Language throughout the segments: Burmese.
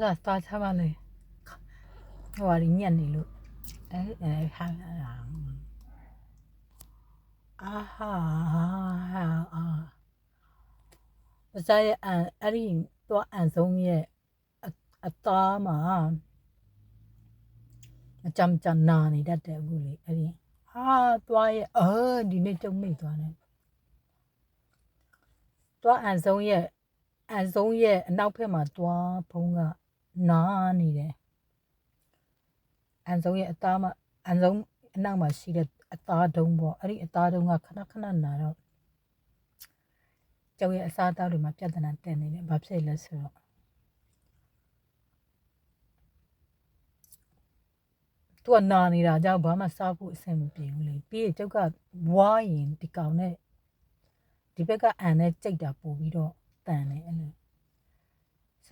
စားစားချပါလေဟိုရီညက်နေလို့အဲအဲဟာအာဟာအာပစားရဲ့အဲ့ဒီတော့အန်ဆုံးရဲ့အသားမှာအကြမ်းကြမ်းနာနေတတ်တယ်အခုလေအဲ့ဒီဟာသွားရဲ့အော်ဒီနေ့ကြုံမိသွားတယ်သွားအန်ဆုံးရဲ့အန်ဆုံးရဲ့အနောက်ဘက်မှာသွားဖုံးက နာနေတယ်အန်ဆုံးရဲ့အသားမှာအန်ဆုံးအနောက်မှာရှိတဲ့အသားတုံးပေါ့အဲ့ဒီအသားတုံးကခဏခဏနာတော့ကျောင်းရဲ့အစားအသောက်တွေမှာပြဿနာတက်နေတယ်ဘာဖြစ်လဲဆိုတော့သူကနာနေတာကြောင့်ဘာမှစားဖို့အဆင်မပြေဘူးလေပြီးရင်ကျောက်ကဝါရင်ဒီကောင်နဲ့ဒီဘက်ကအန်နဲ့ကြိတ်တာပို့ပြီးတော့တန်တယ်အဲ့လို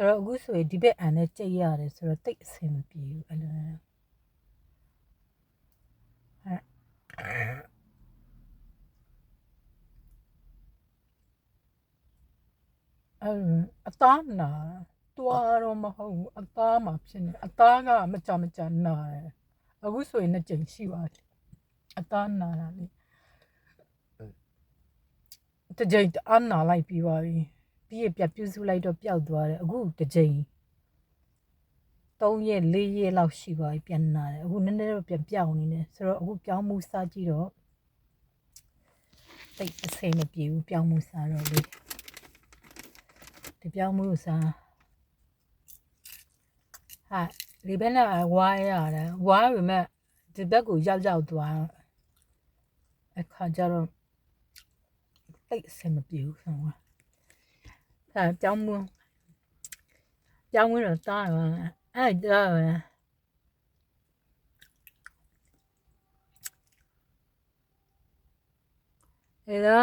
ဆိုတော့အခုဆိုရင်ဒီဘက်အန်နဲ့ကြိတ်ရတယ်ဆိုတော့တိတ်အဆင်မပြေဘူးအဲ့လိုအဲ့အသားနာတွားတော့မဟုတ်ဘူးအသားမှာဖြစ်နေအသားကမကြမကြနာတယ်အခုဆိုရင်နှစ်ကြိမ်ရှိပါပြီအသားနာတာလေတစ်ကြိမ်တအားနာလိုက်ပြီးပါပြီ ပြီးရပြပြုစုလိုက်တော့ပျောက်သွားတယ်အခုတစ်ကြိမ်3ရက်4ရက်လောက်ရှိပါပြီပြန်နာတယ်အခုနည်းနည်းတော့ပြန်ပြောင်းနေတယ်ဆိုတော့အခုပြောင်းမှုစားကြည့်တော့တိတ်အဆင်မပြေဘူးပြောင်းမှုစားတော့လေဒီပြောင်းမှုစားဟာဒီဘက်နဲ့ဝါးရတယ်ဝါးပေမဲ့ဒီဘက်ကိုရောက်ရောက်သွားအခါကျတော့တိတ်အဆင်မပြေဘူးဆုံးကအဲပြောင်း မှုပြောင်းမှုတော့တားရအဲ့ဒါပဲအဲ့ဒါ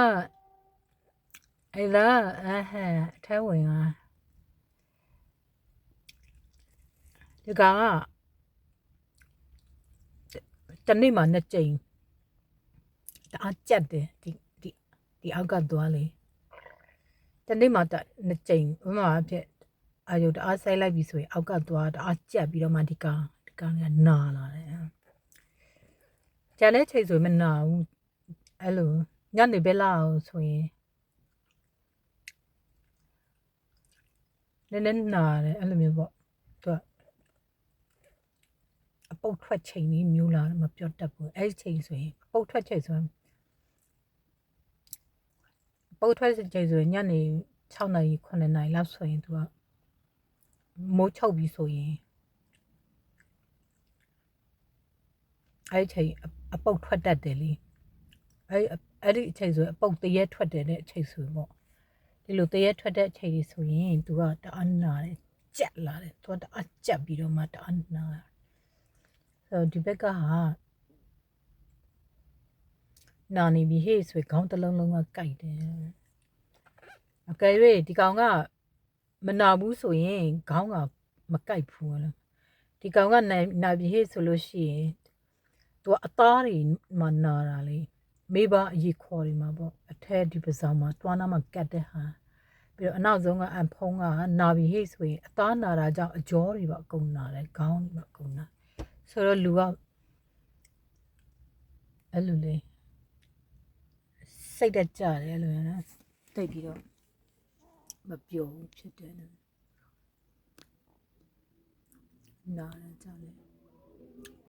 အဲ့ဒါအဲဟဲ့အထဲဝင်อ่ะဒီကောင်ကတနေ့မှနှစ်ကြိမ်တအားကြက် တယ်ဒီဒီဒီအောက်ကသွားလေတနေ့မှတနှစ်ကြိမ်ဘမဖြစ်အာယုတအားဆိုင်လိုက်ပြီဆိုရင်အောက်ကသွားတအားကြက်ပြီးတော့မှဒီကောင်ဒီကောင်ကနာလာတယ်ကျန်တဲ့ချိန်ဆိုမနာဘူးအဲ့လိုညနေဘက်လာအောင်ဆိုရင်နည်းနည်းနာတယ်အဲ့လိုမျိုးပေါ့သူကအပုတ်ထွက်ချိန်လေးမျိုးလာမပြောတတ်ဘူးအဲ့ဒီချိန်ဆိုရင်ပုတ်ထွက်ချိန်ဆိုရင် ပုတ်ထွက်ချိန်ဆိုရင်ညနေ6နာရီ9နာရီလောက်ဆိုရင်သူကမိုးချုပ်ပြီဆိုရင်အဲ့ဒီချိန်အပုတ်ထွက်တတ်တယ်လေအဲ့အဲ့ဒီအချိန်ဆိုအပုတ်တရက်ထွက်တယ်တဲ့အချိန်ဆိုပေါ့ဒီလိုတရက်ထွက်တဲ့အချိန်ကြီးဆိုရင်သူကတအားနာတယ်ကြက်လာတယ်သူကတအားကြက်ပြီးတော့မှတအားနာတယ်ဆိုတော့ဒီဘက်ကဟာ နာနေပြီဟေ့ဆိုခေါင်းတစ်လုံးလုံးကကြိုက်တယ်အကယ်၍ဒီကောင်ကမနာဘူးဆိုရင်ခေါင်းကမကြိုက်ဘူးလားဒီကောင်ကနာနာပြီဟေ့ဆိုလို့ရှိရင်သူကအသားတွေမှနာတာလေမေးပါအရေးခေါ်နေမှာပေါ့အထက်ဒီပစောင်းမှာတွားနာမှာကတ်တဲ့ဟာပြီးတော့အနောက်ဆုံးကအန်ဖုံးကနာပြီဟေ့ဆိုရင်အသားနာတာကြောင့်အကြောတွေပါအကုန်နာတယ်ခေါင်းတွေပါအကုန်နာဆိုတော့လူကအဲ့လိုလေ စိတ်တက်ကြတယ်အဲ့လိုနော်တိတ်ပြီးတော့မပျော်ဘူးဖြစ်တယ်နော်နာတယ်ကြတယ်